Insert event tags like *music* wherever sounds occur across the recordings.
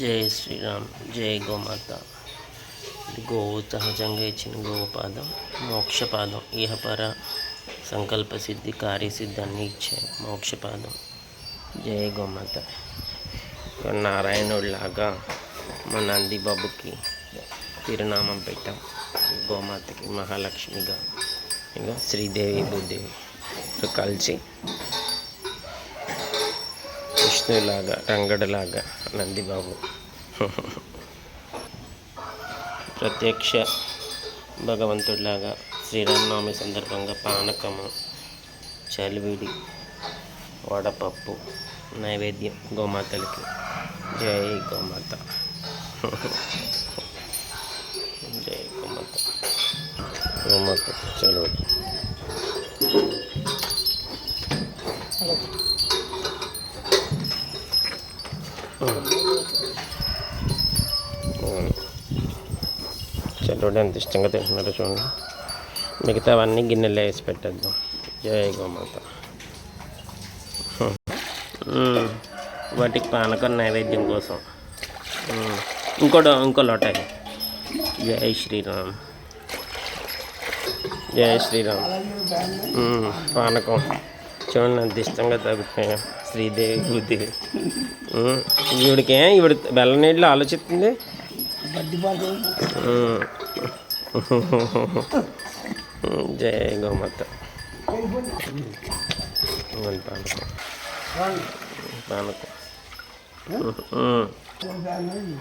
జై శ్రీరామ్ జై గోమాత. గోవు సహజంగా ఇచ్చిన గోపాదం మోక్షపాదం ఇహపర సంకల్ప సిద్ధి కార్యసిద్ధి అన్నీ ఇచ్చే మోక్షపాదం. జై గోమాత. నారాయణుడిలాగా మా నంది బాబుకి తిరునామం పెట్టాం. గోమాతకి మహాలక్ష్మిగా ఇక శ్రీదేవి భూదేవి కలిసి విష్ణులాగా రంగడలాగా నందిబాబు. ప్రత్యక్ష భగవంతుడిలాగా శ్రీరామనవమి సందర్భంగా పానకము చలివిడి వడపప్పు నైవేద్యం గోమాతలకి. జై గోమాత. జై గోమాత. గోమాత చలివిడి చల్లుడు ఎంత ఇష్టంగా తింటున్నారో చూడండి. మిగతా అవన్నీ గిన్నెలో వేసి పెట్టేద్దాం. జయ గోమాత. వాటికి పానకం నైవేద్యం కోసం. ఇంకోటి ఇంకో లోటాయి. జై శ్రీరామ్. జై శ్రీరామ్. పానకం. చూడండి అంత ఇష్టంగా తగ్గుతున్నాయి. శ్రీదేవి భూదేవి ఈవిడికే ఈవిడికి ఈవిడ బెల్ల నీళ్ళు ఆలోచిస్తుంది. జయ జై గోమాత. పానకం.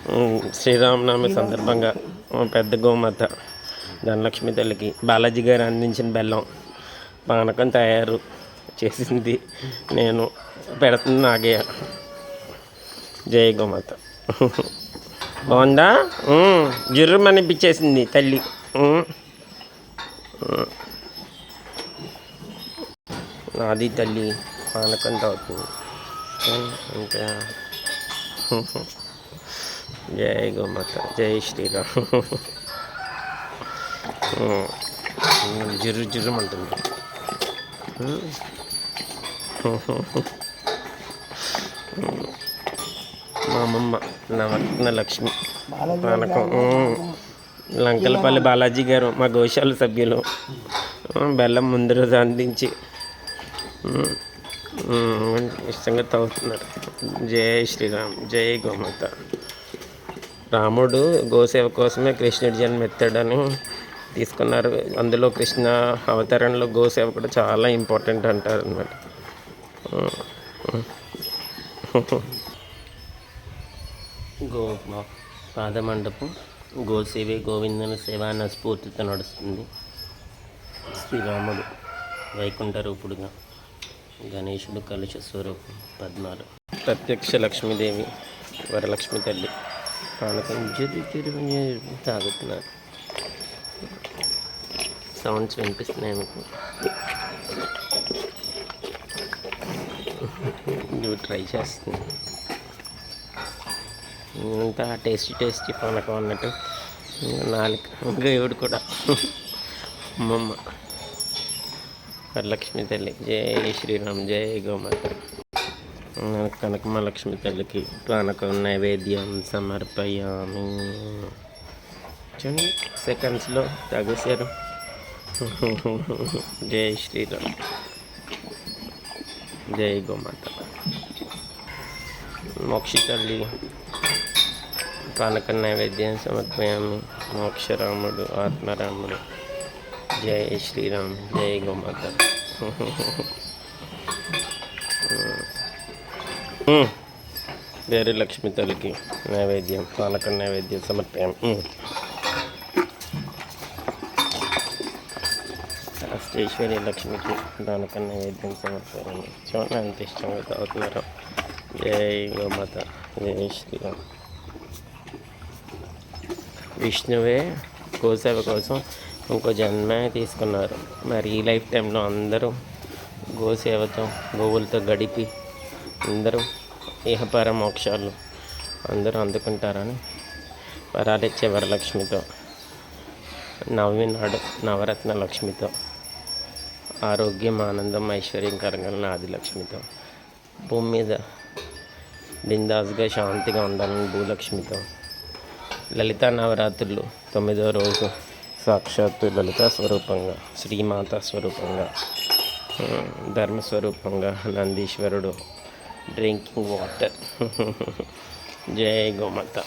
పానకం శ్రీరామనవమి సందర్భంగా పెద్ద గోమాత ధనలక్ష్మి తల్లికి బాలాజీ గారు అందించిన బెల్లం పానకం తయారు చేసింది నేను. పెడుతుంది నాగే జై గోమాత. బాగుందా? మ్మ్. అనిపించేసింది తల్లి. నాది తల్లి పానకం తాగుతుంది ఇంకా. జై గోమాత జై శ్రీరామ్. జుర్రు జుర్రం మా అమ్మమ్మ నవరత్న లక్ష్మి పానకం. లంకలపల్లి బాలాజీ గారు మా గోశాల సభ్యులు. బెల్లం ముందు రోజు అందించి. ఇష్టంగా తాగుతున్నారు జై శ్రీరామ్ జై గోమాత రాముడు గోసేవ కోసమే కృష్ణుడి జన్మ ఎత్తాడని తీసుకున్నారు అందులో కృష్ణ అవతారంలో గోసేవ కూడా చాలా ఇంపార్టెంట్ అంటారు అనమాట గో పాదమండపం గోసేవే గోవిందుని సేవ అన్న స్ఫూర్తితో నడుస్తుంది. శ్రీరాముడు వైకుంఠ రూపుడుగా గణేశుడు కలుష స్వరూపం పద్మాలు. ప్రత్యక్ష లక్ష్మీదేవి వరలక్ష్మి తల్లి పానకం జరి జరి తాగుతున్నారు. సౌండ్స్ వినిపిస్తున్నాయి మీకు? నువ్వు ట్రై చేస్తుంది అంతా టేస్టీ టేస్టీ పానకం అన్నట్టు. నాలుగు ఇంకా కూడా. అమ్మమ్మ. వరలక్ష్మి తల్లి. జై శ్రీరామ్ జై గోమాత. కనకమ్మ లక్ష్మి తల్లికి పానకం నైవేద్యం సమర్పయామి. చూడండి సెకండ్స్లో తగేశారు. జై శ్రీరామ్. జై గోమాత. మోక్ష తల్లి పానక నైవేద్యం సమర్పయామి. మోక్షరాముడు ఆత్మరాముడు. జై శ్రీరామ్ జై గోమాత. వేరే లక్ష్మి తల్లికి నైవేద్యం పానక నైవేద్యం సమర్పయామి. మ్మ్. అష్టేశ్వరి లక్ష్మికి పానక నైవేద్యం సమర్పయామి. చూడండి అంత ఇష్టంగా తాగుతున్నారు జై గోమాత జై శ్రీరామ్ విష్ణువే గోసేవ కోసం ఇంకో జన్మే తీసుకున్నారు. మరి ఈ లైఫ్ టైంలో అందరూ గోసేవతో గోవులతో గడిపి అందరూ ఇహపర మోక్షాలు అందరూ అందుకుంటారని వరాలిచ్చే వరలక్ష్మితో నవమి నాడు నవరత్న లక్ష్మితో ఆరోగ్యం ఆనందం ఐశ్వర్యం కలగలన ఆదిలక్ష్మితో భూమి మీద బిందాస్గా శాంతిగా ఉండాలని భూలక్ష్మితో లలితా నవరాత్రులు తొమ్మిదో రోజు సాక్షాత్తు లలితా స్వరూపంగా శ్రీమాత స్వరూపంగా ధర్మస్వరూపంగా నందీశ్వరుడు డ్రింకింగ్ వాటర్. *laughs* జై గోమాత.